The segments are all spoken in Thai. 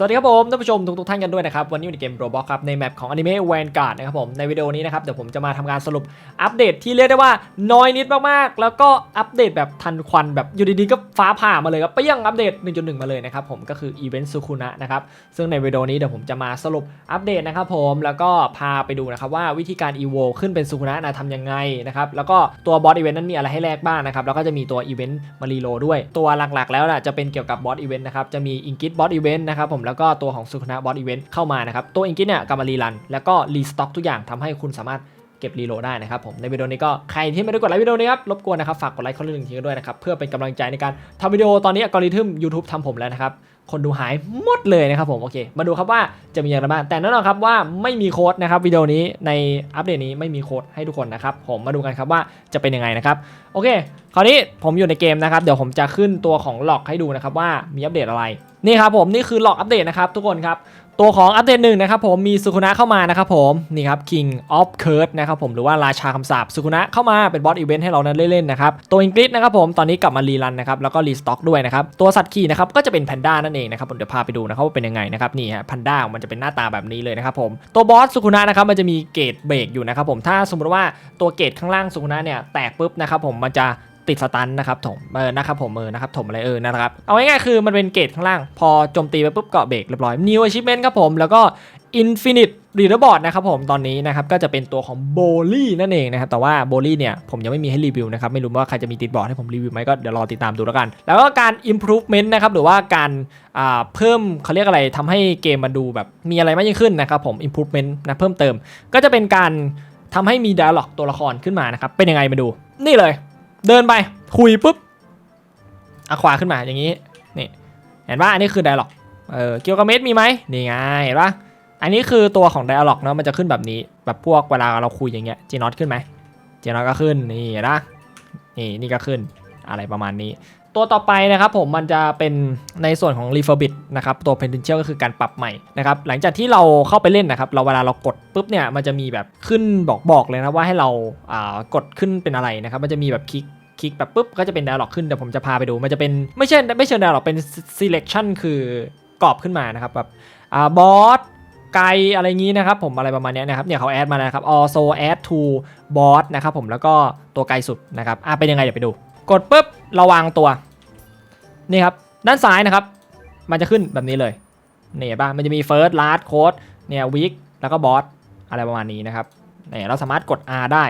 สวัสดีครับผมท่านผู้ชมทุกๆท่านกันด้วยนะครับ วันนี้อยู่ในเกม Roblox ครับ ในแมปของ Anime Vanguard นะครับผมในวิดีโอนี้นะครับเดี๋ยวผมจะมาทำการสรุปอัปเดตที่เรียกได้ว่าน้อยนิดมากๆ แล้วก็อัปเดตแบบทันควันแบบอยู่ดีๆก็ฟ้าผ่ามาเลยครับไปยังอัปเดต 1.1 มาเลยนะครับผมก็คืออีเวนต์ซูคุนะนะครับซึ่งในวิดีโอนี้เดี๋ยวผมจะมาสรุปอัปเดตนะครับผมแล้วก็พาไปดูนะครับว่าวิธีการ EVO ขึ้นเป็นซูคุนะนะทำยังไงนะครับแล้วก็ตัวบอสอีเวนต์นั้นมีอะไรให้แลกบ้างนะครับแล้วก็จะมีตัวอีเวนต์มารีโลด้วยตัวหลักๆ แล้วน่ะจะเป็นเกี่ยวกับบอสอีเวนต์นะครับจะมีอิงกิทบอสอีเวนต์นะครับผมแล้วก็ตัวของสุขนะบอสอีเวนต์เข้ามานะครับ ตัวอิงกิทเนี่ยกลับมารีรัน แล้วก็รีสต็อกทุกอย่างทำให้คุณสามารถเก็บรีโหลดได้นะครับผมในวิดีโอนี้ก็ใครที่ไม่ได้กดไลค์วิดีโอนี้ครับรบกวนนะครับฝากกดไลค์คนละหนึ่งทีกันด้วยนะครับเพื่อเป็นกำลังใจในการทำวิดีโอตอนนี้อัลกอริทึมยูทูบทำผมแล้วนะครับ คนดูหายหมดเลยนะครับผมโอเค มาดูครับว่าจะมีอะไรบ้างแต่แน่นอนครับว่าไม่มีโค้ดนะครับวิดีโอนี้ในอัปเดตนี้ไม่มีโค้ดให้ทุกคนนะครับผมมาดูกันครับว่าจะเป็นยังไงนะครับโอเค คราวนี้ผมอยู่ในเกมนะครับเดี๋ยวผมจะขึ้นตัวของหลอกให้ดูนะครับว่ามีอัปเดตอะไรนี่ครับผมนี่คือหลอกอัปเดตนะครับทุกคนครับ ตัวของอัปเดตหนึ่งนะครับผมมีสุคุนะเข้ามานะครับผมนี่ครับ King of Curse นะครับผมหรือว่าราชาคำสาปสุคุนะเข้ามาเป็นบอสอีเวนต์ให้เรานั้นเล่นๆนะครับตัวอังกฤษนะครับผมตอนนี้กลับมารีรันนะครับแล้วก็รีสต็อกด้วยนะครับตัวสัตว์ขี่นะครับก็จะเป็นแพนด้านั่นเองนะครับผมเดี๋ยวพาไปดูนะครับว่าเป็นยังไงนะครับนี่ฮะแพนด้ามันจะเป็นหน้าตาแบบนี้เลยนะครับผมตัวบอสสุคุนะนะครับมันจะมีเกรดเบรกอยู่นะครับผมถ้าสมมติว่าตัวเกรดข้างล่างสุคุนะเนี่ยแตกปุ๊บนะครับผมมันจะ ติดสตันนะครับถมเออนะครับผมเออนะครับถมอะไรเออนะครับ เอาง่ายๆคือมันเป็นเกรดข้างล่าง พอโจมตีไปปุ๊บเกาะเบรกเรียบร้อย New Achievement ครับผมแล้วก็ Infinite r e a d e r b o a r d นะครับผมตอนนี้นะครับก็จะเป็นตัวของโบลี่นั่นเองนะครับแต่ว่าโบลี่เนี่ยผมยังไม่มีให้รีวิวนะครับไม่รู้ว่าใครจะมีติดบอร์ดให้ผมรีวิวไหมก็เดี๋ยวรอติดตามดูแล้วกัน แล้วก็การ improvement นะครับหรือว่าการเพิ่มเขาเรียกอะไรทำให้เกมมันดูแบบมีอะไรมากยิ่งขึ้นนะครับผม improvement นะเพิ่มเติม ก็จะเป็นการทำให้มี dialog ตัวละครขึ้นมานะครับเป็นยังไงมาดู นี่เลย เดินไปคุยปุ๊บอะขวาขึ้นมาอย่างนี้นี่เห็นปะอันนี้คือ dialog เออเกี่ยวกับเมดมีไหมนี่ไงเห็นปะอันนี้คือตัวของ dialog เนาะมันจะขึ้นแบบนี้ แบบพวกเวลาเราคุยอย่างเงี้ยจีนอตขึ้นไหมจีนอตก็ขึ้นนี่นะนี่นี่ก็ขึ้นอะไรประมาณนี้ ตัวต่อไปนะครับผมมันจะเป็นในส่วนของ refurbish นะครับตัว potential ก็คือการปรับใหม่นะครับหลังจากที่เราเข้าไปเล่นนะครับเราเวลาเรากดปุ๊บเนี่ยมันจะมีแบบขึ้นบอกบอกเลยนะว่าให้เราอ่ากดขึ้นเป็นอะไรนะครับมันจะมีแบบคลิก คลิกแบบปุ๊บก็จะเป็น dialog ขึ้นเดี๋ยวผมจะพาไปดู มันจะเป็นไม่ใช่ไม่ใช่ dialog เป็น selection คือกรอบขึ้นมานะครับแบบอ่าบอสไกลอะไรงี้นะครับผมอะไรประมาณเนี้ยนะครับเนี่ยเขาแอดมาแล้วครับ also add to boss นะครับผมแล้วก็ตัวไกลสุดนะครับอะเป็นยังไงเดี๋ยวไปดู กดปุ๊บเราวางตัวนี่ครับด้านซ้ายนะครับ มันจะขึ้นแบบนี้เลยเนี่เห็นป่ะมันจะมี first last code เนี่ย week แล้วก็ boss อะไรประมาณนี้นะครับเนี่ยเราสามารถกด R ได้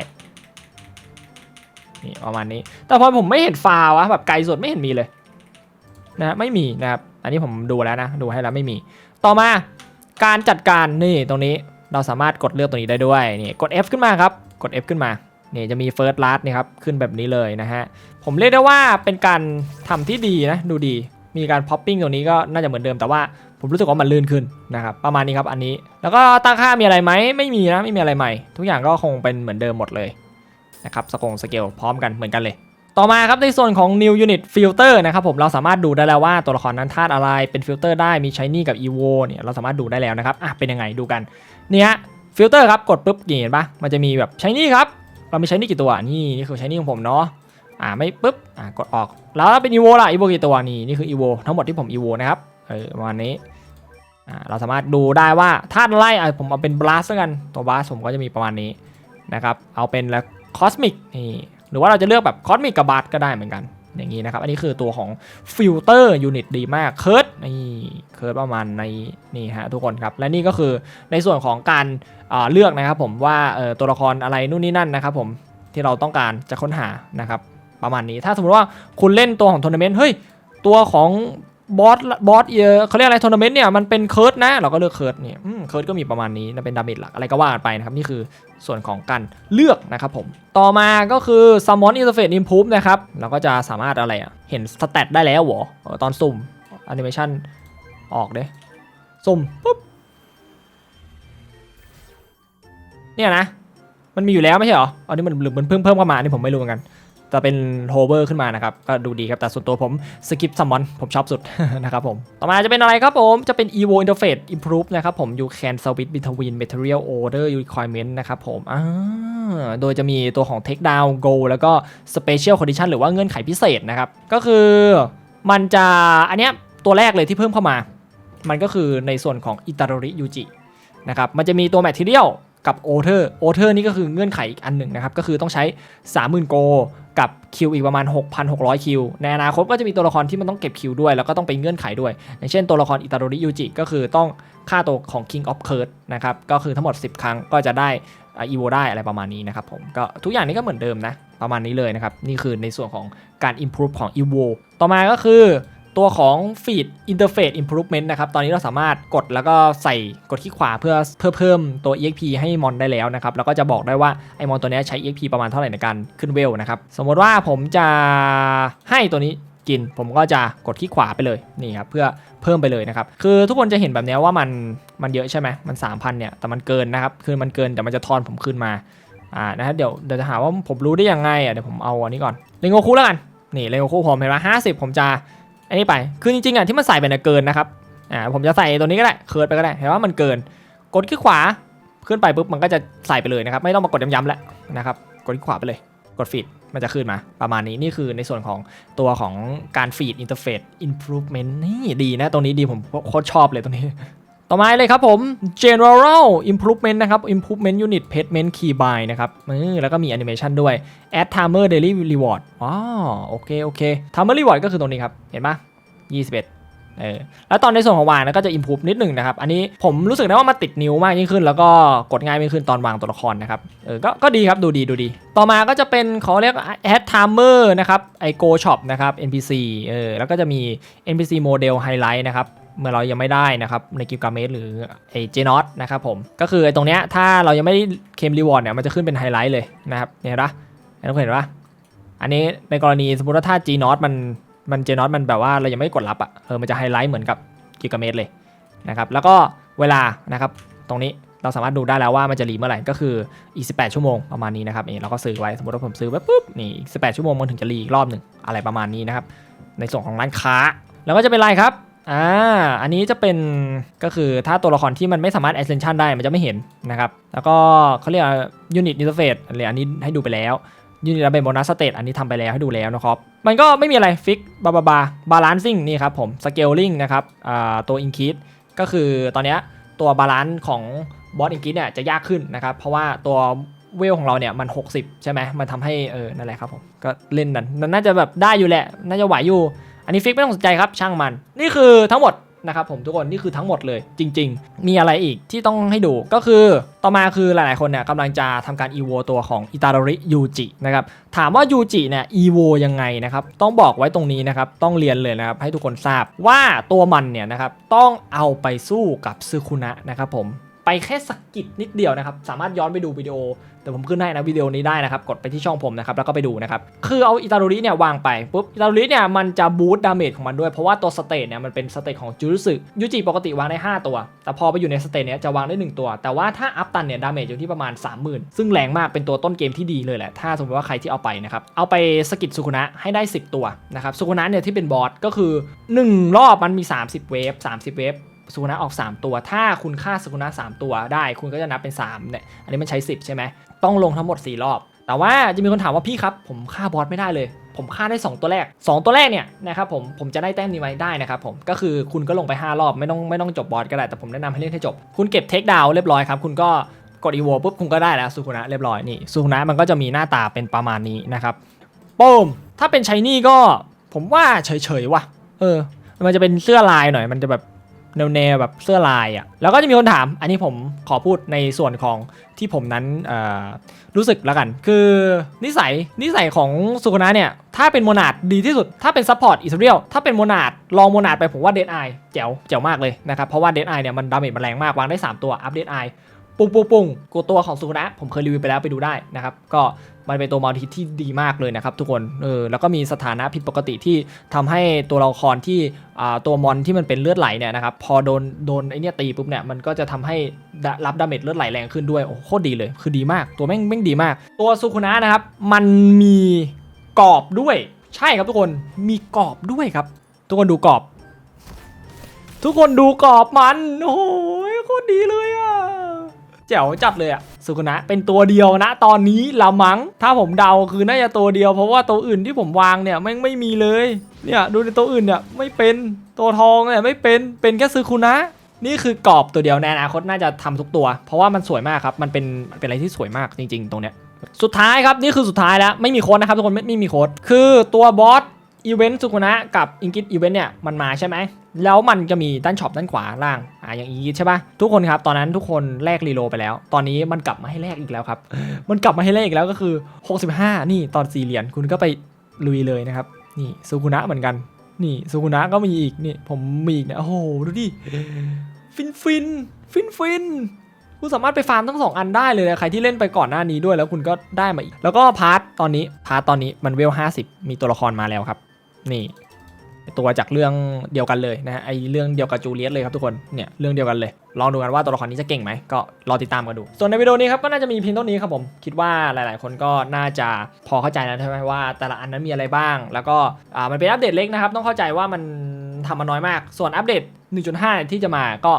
นี่ประมาณนี้ แต่พอผมไม่เห็นฟาวะแบบไกลสุดไม่เห็นมีเลยนะไม่มีนะครับ อันนี้ผมดูแล้วนะ ดูให้แล้วไม่มี ต่อมาการจัดการนี่ตรงนี้เราสามารถกดเลือกตรงนี้ได้ด้วยนี่กด F ขึ้นมาครับ กด F ขึ้นมานี่จะมี first last นี่ครับขึ้นแบบนี้เลยนะฮะ ผมเรียกได้ว่าเป็นการทำที่ดีนะ ดูดีมีการ popping ตรงนี้ก็น่าจะเหมือนเดิมแต่ว่าผมรู้สึกว่ามันลื่นขึ้นนะครับประมาณนี้ครับอันนี้ แล้วก็ตั้งค่ามีอะไรไหมไม่มีนะไม่มีอะไรใหม่ ทุกอย่างก็คงเป็นเหมือนเดิมหมดเลย นะครับสกงสเกลพร้อมกันเหมือนกันเลย ต่อมาครับในส่วนของ new unit filter นะครับผมเราสามารถดูได้แล้วว่าตัวละครนั้นธาตุอะไรเป็นฟิลเตอร์ได้มี shiny กับ evo เนี่ยเราสามารถดูได้แล้วนะครับอะเป็นยังไงดูกันเนี่ยฟิลเตอร์ครับกดปุ๊บเห็นปะมันจะมีแบบ shiny ครับเรามี shiny กี่ตัวนี่นี่คือ shiny ของผมเนาะอ่าไม่ปุ๊บอ่ากดออกแล้วถ้าเป็นอีโวล่ะอีโวกี่ตัวนี่นี่คืออีโวทั้งหมดที่ผมอีโวนะครับเออประมาณนี้อ่าเราสามารถดูได้ว่าถ้าไล่อะผมเอาเป็นบลัสแล้วกันตัวบลัสผมก็จะมีประมาณนี้นะครับเอาเป็นแล้ว คอสมิกนี่หรือว่าเราจะเลือกแบบคอสมิกกับบาร์ก็ได้เหมือนกัน อย่างนี้นะครับ อันนี้คือตัวของฟิลเตอร์ยูนิตดีมากเคิร์ดนี่เคิร์ดประมาณในนี่ฮะทุกคนครับ และนี่ก็คือในส่วนของการอ่าเลือกนะครับผมว่าตัวละครอะไรนู่นนี่นั่นนะครับผมที่เราต้องการจะค้นหานะครับประมาณนี้ถ้าสมมติว่าคุณเล่นตัวของทัวร์นาเมนต์เฮ้ยตัวของ บอสบอสเออเขาเรียกอะไรทัวร์นาเมนต์เนี่ยมันเป็นเคิร์ดนะ เราก็เลือกเคิร์ดเนี่ยเคิร์ดก็มีประมาณนี้นะเป็นดาเมจหลักอะไรก็ว่ากันไปนะครับ นี่คือส่วนของการเลือกนะครับผม ต่อมาก็คือ Summon Interface Improve นะครับ เราก็จะสามารถอะไรอะ เห็นสเตตได้แล้วหรอตอนสุ่มแอนิเมชันออกเด้สุ่มปุ๊บเนี่ยนะ มันมีอยู่แล้วไม่ใช่เหรออันนี้มันหรือมันเพิ่มเพิ่มเข้ามาอันนี่ผมไม่รู้เหมือนกัน จะเป็นโฮเวอร์ขึ้นมานะครับ ก็ดูดีครับแต่ส่วนตัวผมสกิปซัมมอนผมชอบสุดนะครับผม ต่อมาจะเป็นอะไรครับผมจะเป็น evo interface improve นะครับผม you can switch between material order requirement นะครับผมอ่าโดยจะมีตัวของ take down go แล้วก็ special condition หรือว่าเงื่อนไขพิเศษนะครับ ก็คือมันจะอันเนี้ยตัวแรกเลยที่เพิ่มเข้ามา มันก็คือในส่วนของอิตาโดริยูจินะครับมันจะมีตัวแมทเทียลกับโอเทอร์โอเทอร์นี่ก็คือเงื่อนไขอีกอันหนึ่งนะครับ ก็คือต้องใช้ 30,000 โก กับคิวอีกประมาณ 6,600 คิว ในอนาคตก็จะมีตัวละครที่มันต้องเก็บคิวด้วย แล้วก็ต้องไปเงื่อนไขด้วย อย่างเช่นตัวละครอิตาโรริยูจิก็คือต้องฆ่าตัวของ King of Curse นะครับ ก็คือทั้งหมด 10 ครั้งก็จะได้อีโวได้อะไรประมาณนี้นะครับผมก็ทุกอย่างนี้ก็เหมือนเดิมนะ ประมาณนี้เลยนะครับ นี่คือในส่วนของการ improve ของอีโวต่อมาก็คือ ตัวของ feed interface improvement นะครับ ตอนนี้เราสามารถกดแล้วก็ใส่กดที่ขวาเพื่อเพื่อเพิ่มตัว exp ให้มอนได้แล้วนะครับ แล้วก็จะบอกได้ว่าไอมอนตัวนี้ใช้ exp ประมาณเท่าไหร่ในการขึ้นเวลนะครับ สมมติว่าผมจะให้ตัวนี้กิน ผมก็จะกดที่ขวาไปเลยนี่ครับเพื่อเพิ่มไปเลยนะครับ คือทุกคนจะเห็นแบบนี้ว่ามันมันเยอะใช่ไหมมัน 3,000เนี่ยแต่มันเกินนะครับคือมันเกินแต่มันจะทอนผมขึ้นมาอ่านะครับเดี๋ยวเดี๋ยวจะหาว่าผมรู้ได้ยังไงอะเดี๋ยวผมเอาอันนี้ก่อนเลงโกคุแล้วกันนี่เลงโกคุผมเห็นไหมห้าสิบผมจะ อันนี้ไป คือจริงๆอะที่มันใส่ไปเนี่ยเกินนะครับ อ่าผมจะใส่ตัวนี้ก็ได้ เคิร์ดไปก็ได้เห็นว่ามันเกิน กดขึ้นขวา ขึ้นไปปุ๊บมันก็จะใส่ไปเลยนะครับ ไม่ต้องมากดย้ำๆแล้วนะครับ กดขึ้นขวาไปเลย กดฟีดมันจะขึ้นมาประมาณนี้นี่คือในส่วนของตัวของการฟีดอินเทอร์เฟซอินปรูกเมนต์นี่ดีนะตรงนี้ดีผมโคตรชอบเลยตรงนี้ ต่อมาเลยครับผม general improvement นะครับ improvement unit payment key buy นะครับแล้วก็มี animation ด้วย add timer daily reward อ๋อโอเคโอเค timer reward ก็คือตรงนี้ครับ เห็นปะ21เออแล้วตอนในส่วนของวางนะก็จะ improve นิดหนึ่งนะครับ อันนี้ผมรู้สึกนะว่ามันติดนิ้วมากยิ่งขึ้น แล้วก็กดง่ายมากขึ้นตอนวางตัวละครนะครับ เออก็ก็ดีครับดูดีดูดี ต่อมาก็จะเป็นเขาเรียก add timer นะครับไอ go shop นะครับ npc เออแล้วก็จะมี npc model highlight นะครับ เมื่อเรายังไม่ได้นะครับในกิลกาเมสหรือไอเจนอตนะครับผมก็คือไอตรงเนี้ยถ้าเรายังไม่ได้เคมรีวอร์ดเนี่ยมันจะขึ้นเป็นไฮไลท์เลยนะครับเห็นปะเห็นเห็นปะอันนี้ในกรณีสมมติว่าถ้า G n o t มันมันเจนอตมันแบบว่าเรายังไม่กดรับอะ่ะเออมันจะไฮไลท์เหมือนกับกิกะเมตรเลยนะครับแล้วก็เวลานะครับตรงนี้เราสามารถดูได้แล้วว่ามันจะรีเมื่อไหร่ก็คืออีก 18 ชั่วโมงประมาณนี้นะครับนี่เราก็ซื้อไว้สมมติว่าผมซื้อไว้ปุ๊บนี่อีก 18 ชั่วโมงมันถึงจะรีอีกรอบหนึ่งอะไรประมาณนี้นะครับในส่วนของร้านค้าแล้วก็จะเป็นไรครับ อ่า อันนี้จะเป็นก็คือถ้าตัวละครที่มันไม่สามารถ ascension ได้มันจะไม่เห็นนะครับ แล้วก็เขาเรียก unit interface อะไรอันนี้ให้ดูไปแล้วยูนิตเป็นโบนัสสเตตอันนี้ทำไปแล้วให้ดูแล้วนะครับ มันก็ไม่มีอะไรฟิกบาบาบาบาลานซิ่งนี่ครับผมสเกลลิงนะครับอ่าตัวอินคิดก็คือตอนเนี้ยตัวบาลานซ์ของบอสอินคิดเนี่ยจะยากขึ้นนะครับ เพราะว่าตัวเวลของเราเนี่ยมัน 60 ใช่ไหมมันทำให้เออนั่นแหละครับผม ก็เล่นนั้นน่าจะแบบได้อยู่แหละ น่าจะไหวอยู่ อันนี้ฟิกไม่ต้องสนใจครับช่างมัน นี่คือทั้งหมดนะครับผมทุกคนนี่คือทั้งหมดเลยจริง ๆ มีอะไรอีกที่ต้องให้ดูก็คือต่อมาคือหลายๆคนเนี่ยกำลังจะทำการ EVO ตัวของอิตาโดริยูจินะครับถามว่ายูจิเนี่ย EVO ยังไงนะครับต้องบอกไว้ตรงนี้นะครับต้องเรียนเลยนะครับให้ทุกคนทราบว่าตัวมันเนี่ยนะครับต้องเอาไปสู้กับซึคุนะนะครับผมไปแค่สกกิดนิดเดียวนะครับสามารถย้อนไปดูวิดีโอ ดี๋ยวผมขึ้นให้นะวิดีโอนี้ได้นะครับ กดไปที่ช่องผมนะครับแล้วก็ไปดูนะครับ คือเอาอิตาโดริเนี่ยวางไปปุ๊บอิตาโดริเนี่ยมันจะบูสต์ดาเมจของมันด้วย เพราะว่าตัวสเตทเนี่ยมันเป็นสเตทของจูรุสึยูจิปกติวางได้ 5 ตัว แต่พอไปอยู่ในสเตทเนี่ยจะวางได้ 1 ตัว แต่ว่าถ้าอัพตันเนี่ยดาเมจอยู่ที่ประมาณ 30,000 ซึ่งแรงมากเป็นตัวต้นเกมที่ดีเลยแหละ ถ้าสมมติว่าใครที่เอาไปนะครับเอาไปสกิดสุคุนะให้ได้ 10 ตัวนะครับสุคุนะเนี่ยที่เป็นบอสก็คือ 1 รอบมันมี 30 เวฟ30 เวฟ สุกุนะออก 3 ตัว ถ้าคุณฆ่าสุกุนะ3 ตัวได้ คุณก็จะนับเป็น3เนี่ย อันนี้มันใช้ 10 ใช่ไหม ต้องลงทั้งหมด 4 รอบ แต่ว่าจะมีคนถามว่าพี่ครับ ผมฆ่าบอสไม่ได้เลย ผมฆ่าได้ 2 ตัวแรก 2 ตัวแรกเนี่ยนะครับผม ผมจะได้แต้มนี้ไว้ได้นะครับผม ก็คือคุณก็ลงไป 5 รอบ ไม่ต้องไม่ต้องจบบอสก็ได้ แต่ผมแนะนำให้เล่นให้จบ คุณเก็บเทคดาวเรียบร้อยครับ คุณก็กดอีโวปุ๊บคุณก็ได้แล้วสุกุนะเรียบร้อยนี่สุกุนะมันก็จะมีหน้าตาเป็นประมาณนี้นะครับปุ้มถ้าเป็นชายนี่ก็ผมว่าเฉยๆว่ะ เออ มันจะเป็นเสื้อลายหน่อย มันจะแบบ แนวแนวแบบเสื้อลายอะ่ะแล้วก็จะมีคนถาม อันนี้ผมขอพูดในส่วนของที่ผมนั้นรู้สึกแล้วกัน คือนิสัยนิสัยของสุคนะเนี่ย ถ้าเป็นโมนาดดีที่สุด ถ้าเป็นซัพพอร์ตอิสเรียลถ้าเป็นโมนาดลองโมนาดไปผมว่าเดนไอแจ๋วแจ๋วมากเลยนะครับ เพราะว่าเดนไอเนี่ยมันดาเมจมันแรงมาก วางได้ 3 ตัวอัพเดนไอ ปุ้งปุ้งปุ้งกูตัวของสุคนะผมเคยรีวิวไปแล้วไปดูได้นะครับ ก็มันเป็นตัวมัลติที่ดีมากเลยนะครับทุกคนเออแล้วก็มีสถานะผิดปกติที่ทำให้ตัวละครที่อ่าตัวมอนที่มันเป็นเลือดไหลเนี่ยนะครับพอโดนโดนไอเนี้ยตีปุ๊บเนี่ยมันก็จะทำให้รับดาเมจเลือดไหลแรงขึ้นด้วยโอ้โคตรดีเลย คือดีมากตัวแม่งแม่งดีมาก ตัวสุคุนะนะครับมันมีกรอบด้วย ใช่ครับทุกคนมีกรอบด้วยครับ ทุกคนดูกรอบ ทุกคนดูกรอบมันโอ้โหโคตรดีเลยอะ แจ๋วจัดเลยอะสุกุนะเป็นตัวเดียวนะตอนนี้ละมัง้ง ถ้าผมเดาคือน่าจะตัวเดียว เพราะว่าตัวอื่นที่ผมวางเนี่ยแม่งไม่มีเลย เนี่ยดูในตัวอื่นเนี่ยไม่เป็นตัวทองเนี่ยไม่เป็นเป็นแค่ซึคุนะนี่คือกรอบตัวเดียวในอนาคตน่าจะทำทุกตัว เพราะว่ามันสวยมากครับ มันเป็นเป็นอะไรที่สวยมากจริง ๆ ตรงเนี้ยสุดท้ายครับนี่คือสุดท้ายแล้วไม่มีโค้ดนะครับทุกคนไม่ไม่มีโค้ดคือตัวบอส อีเวนต์สุกุนะกับอิงกิ t อีเวนต์เนี่ยมันมาใช่ไหมแล้วมันจะมีด้านช็อปด้านขวาล่างอ่าอย่างอิงกิ t ใช่ปะทุกคนครับตอนนั้นทุกคนแลกรีโลไปแล้ว ตอนนี้มันกลับมาให้แลกอีกแล้วครับมันกลับมาให้แลกอีกแล้วก็คือ 65 นี่ตอน4เหรียญคุณก็ไปลุยเลยนะครับนี่สุกุนะเหมือนกัน นี่สุกุนะก็มีอีกนี่ผมมีอีกเนี่ยโอ้โหดูดิฟินฟินฟินฟินคุณสามารถไปฟาร์มทั้งสองอันได้เลยนะใครที่เล่นไปก่อนหน้านี้ด้วยแล้วคุณก็ได้มาอีก แล้วก็พาร์ทตอนนี้พาร์ทตอนนี้มันเวล 50 มีตัวละครมาแล้วครับ นี่ ตัวจากเรื่องเดียวกันเลยนะฮะไอเรื่องเดียวกับจูเลียตเลยครับทุกคนเนี่ยเรื่องเดียวกันเลย ลองดูกันว่าตัวละครนี้จะเก่งไหมก็รอติดตามกันดู ส่วนในวิดีโอนี้ครับก็น่าจะมีเพียงเท่านี้ครับผมคิดว่าหลาย ๆ คนก็น่าจะพอเข้าใจแล้วใช่ไหมว่า แต่ละอันนั้นมีอะไรบ้าง แล้วก็อ่ามันเป็นอัปเดตเล็กนะครับต้องเข้าใจว่ามันทำมาน้อยมาก ส่วนอัปเดต 1.5 ที่จะมาก็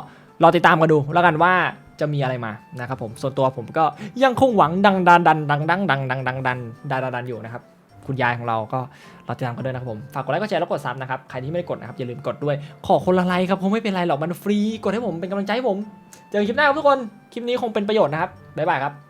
รอติดตามกันดู แล้วกันว่าจะมีอะไรมานะครับผมส่วนตัวผมก็ยังคงหวังดังดันดันดังดังดังดังดังดันดันดันอยู่นะครับ คุณยายของเราก็รอติดตามกันด้วยนะครับผมฝากกดไลค์กดแชร์แล้วกดซับนะครับใครที่ไม่ได้กดนะครับอย่าลืมกดด้วย ขอคนละไลค์ครับคงไม่เป็นไรหรอกมันฟรีกดให้ผมเป็นกำลังใจให้ผมเจอกันคลิปหน้าครับทุกคนคลิปนี้คงเป็นประโยชน์นะครับบ๊ายบายครับ